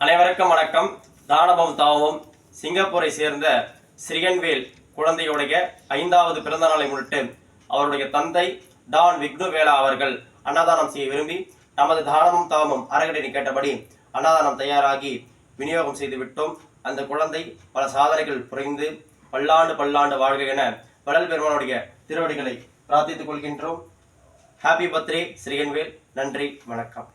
அனைவருக்கும் வணக்கம். தானபம் தாவம் சிங்கப்பூரை சேர்ந்த ஸ்ரீகன்வேல் குழந்தையுடைய ஐந்தாவது பிறந்த நாளை முன்னிட்டு அவருடைய தந்தை டான் விக்னுவேலா அவர்கள் அன்னதானம் செய்ய விரும்பி நமது தானமும் தாவமும் அறகடனை கேட்டபடி அன்னதானம் தயாராகி விநியோகம் செய்து விட்டோம். அந்த குழந்தை பல சாதனைகள் புரிந்து பல்லாண்டு பல்லாண்டு வாழ்க என வடல் பெருமானுடைய திருவடிகளை பிரார்த்தித்துக் கொள்கின்றோம். ஹாப்பி பர்த்டே ஸ்ரீகன்வேல் நன்றி வணக்கம்.